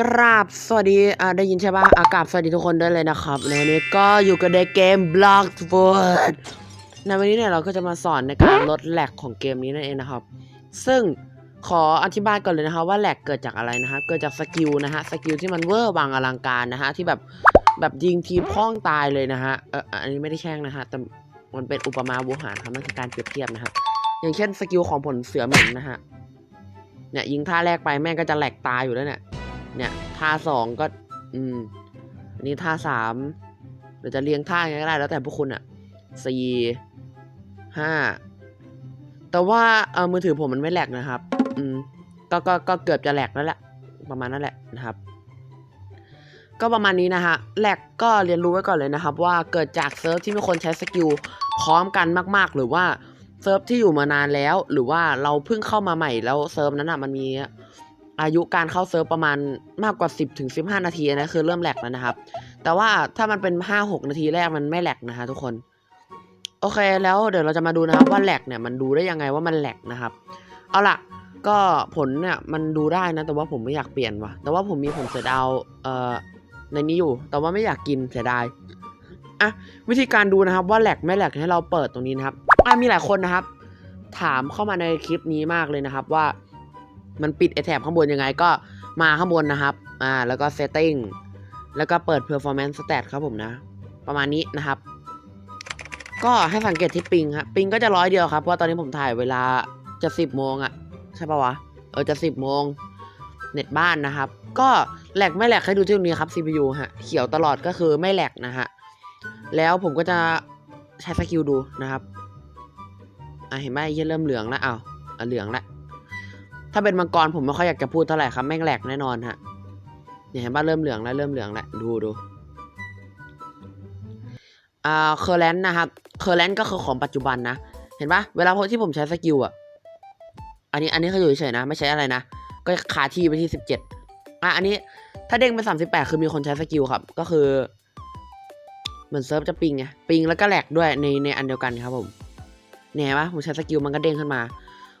กราบสวัสดีอ่าได้ยินใช่ปะอากราบสวัสดีทุกคนด้วยเลยนะครับในวันนี้ก็อยู่กับในเกม Blockfoot ในวันนี้เนี่ยเราก็จะมาสอนในการลดแหลกของเกมนี้นั่นเองนะครับ ซึ่งขออธิบายก่อนเลยนะครับว่าแหลกเกิดจากอะไรนะครับเกิดจากสกิลนะฮะสกิลที่มันเวอร์วังอลังการนะฮะที่แบบแบบยิงทีพ้องตายเลยนะฮะเอออันนี้ไม่ได้แช่งนะฮะแต่มันเป็นอุปมาบูหารครับมันคือการเปรียบเทียบนะฮะอย่างเช่นสกิลของผลเสือเหม็นนะฮะเนี่ยยิงท่าแรกไปแม่งก็จะแหลกตายอยู่แล้วเนี่ย เนี่ยท่าสองก็ อืมอันนี้ท่าสามหรือจะเรียงท่ายังไงก็ได้แล้วแต่พวกคุณอะสี่ห้าแต่ว่าเออมือถือผมมันไม่แหลกนะครับ อืมก็ก็ก็เกือบจะแหลกแล้วแหละ ประมาณนั้นแหละนะครับ ก็ประมาณนี้นะฮะแหลกก็เรียนรู้ไว้ก่อนเลยนะครับ ว่าเกิดจากเซิร์ฟที่มีคนใช้สกิลพร้อมกันมาก ๆ หรือว่าเซิร์ฟที่อยู่มานานแล้ว หรือว่าเราเพิ่งเข้ามาใหม่แล้วเซิร์ฟนั้นอะมันมี อายุการเข้าเซิร์ฟประมาณมากกว่า 10ถึง15 นาทีนะคือเริ่มแหลกแล้วนะครับ แต่ว่าถ้ามันเป็น 5-6 นาทีแรกมันไม่แหลกนะฮะทุกคน โอเคแล้วเดี๋ยวเราจะมาดูนะครับว่าแหลกเนี่ยมันดูได้ยังไงว่ามันแหลกนะครับ เอาล่ะก็ผลเนี่ยมันดูได้นะ แต่ว่าผมไม่อยากเปลี่ยนว่ะ แต่ว่าผมมีผลเสือดาวเอ่อในนี้อยู่ แต่ว่าไม่อยากกินเสียดายอะวิธีการดูนะครับว่าแหลกไม่แหลกให้เราเปิดตรงนี้นะครับอะมีหลายคนนะครับ ถามเข้ามาในคลิปนี้มากเลยนะครับว่า มันปิดไอแถบข้างบนยังไงก็มาข้างบนนะครับ อ่า แล้วก็ setting แล้วก็เปิด performance stat ครับผมนะ ประมาณนี้นะครับ ก็ให้สังเกตที่ปิงครับปิงก็จะร้อยเดียวครับ เพราะว่าตอนนี้ผมถ่ายเวลาจะสิบโมงอะใช่ปะวะ เออจะสิบโมงเน็ตบ้านนะครับ ก็แหลกไม่แหลกให้ดูที่ตรงนี้ครับ CPU ฮะ เขียวตลอดก็คือไม่แหลกนะฮะ แล้วผมก็จะใช้สกิลดูนะครับ อะเห็นไหมยี่เริ่มเหลืองแล้วอ้าวเหลืองแล้ว ถ้าเป็นมังกรผมไม่ค่อยอยากจะพูดเท่าไหร่ครับแม่งแหลกแน่นอนฮะเนี่ยเห็นป่ะเริ่มเหลืองแล้วเริ่มเหลืองแล้วดูดูอ่าเคอร์แลนนะครับเคอร์แลนก็คือของปัจจุบันนะ เห็นป่ะเวลาที่ผมใช้สกิลอะอันนี้อันนี้เขาอยู่เฉยนะ ไม่ใช่อะไรนะ ก็คาที่ไปที่สิบเจ็ดอะอันนี้ถ้าเด้งไปสามสิบแปดคือมีคนใช้สกิลครับ ก็คือเหมือนเซิร์ฟจะปิงไงปิงแล้วก็แหลกด้วยในในอันเดียวกันครับผมเนี่ยเห็นปะผมใช้สกิลมันก็เด้งขึ้นมา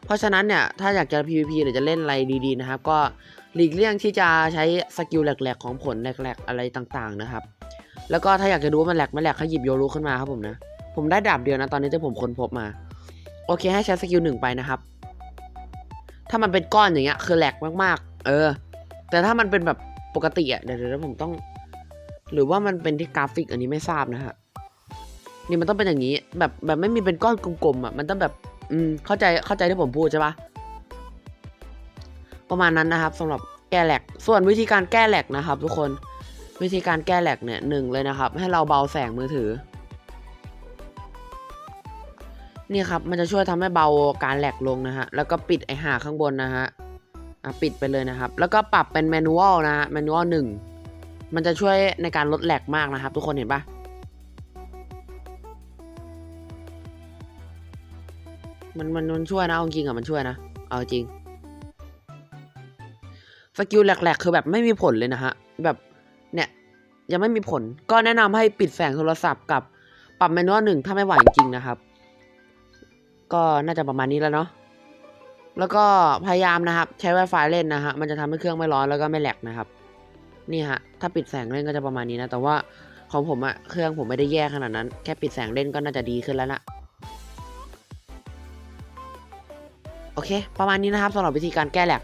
เพราะฉะนั้นเนี่ยถ้าอยากจะ PVP หรือจะเล่นอะไรดีๆนะครับ ก็หลีกเลี่ยงที่จะใช้สกิลแหลกๆของผลแหลกๆอะไรต่างๆนะครับ แล้วก็ถ้าอยากจะดูว่ามันแหลกไม่แหลกให้หยิบโยรุขึ้นมาครับผมนะ ผมได้ดาบเดียวนะตอนนี้ที่ผมค้นพบมา โอเคให้ใช้สกิลหนึ่งไปนะครับ ถ้ามันเป็นก้อนอย่างเงี้ยคือแหลกมากๆ เออ แต่ถ้ามันเป็นแบบปกติอะเดี๋ยวเดี๋ยวผมต้อง หรือว่ามันเป็นที่กราฟิกอันนี้ไม่ทราบนะฮะนี่มันต้องเป็นอย่างนี้แบบแบบไม่มีเป็นก้อนกลมๆอะมันต้องแบบ อืมเข้าใจเข้าใจที่ผมพูดใช่ปะประมาณนั้นนะครับสำหรับแก้แหลกส่วนวิธีการแก้แหลกนะครับ ทุกคนวิธีการแก้แหลกเนี่ยหนึ่งเลยนะครับ ให้เราเบาแสงมือถือ นี่ครับมันจะช่วยทำให้เบาการแหลกลงนะฮะแล้วก็ปิดไอหาข้างบนนะฮะอะปิดไปเลยนะครับ แล้วก็ปรับเป็นแมนนวลนะฮะแมนนวลหนึ่งมันจะช่วยในการลดแหลกมากนะครับ ทุกคนเห็นปะ มันมันมันช่วยนะเอาจริงอะมันช่วยนะ เอาจริงสกิลแหลกๆ คือแบบไม่มีผลเลยนะฮะ แบบเนี่ยยังไม่มีผล ก็แนะนำให้ปิดแสงโทรศัพท์กับปรับแมนนวลหนึ่งถ้าไม่ไหวจริงนะครับ ก็น่าจะประมาณนี้แล้วเนาะแล้วก็พยายามนะครับ ใช้ Wi-Fi เล่นนะฮะมันจะทำให้เครื่องไม่ร้อนแล้วก็ไม่แหลกนะครับนี่ฮะถ้าปิดแสงเล่นก็จะประมาณนี้นะ แต่ว่าของผมอะเครื่องผมไม่ได้แย่ขนาดนั้น แค่ปิดแสงเล่นก็น่าจะดีขึ้นแล้วนะ โอเค ประมาณนี้นะครับสำหรับวิธีการแก้แหลก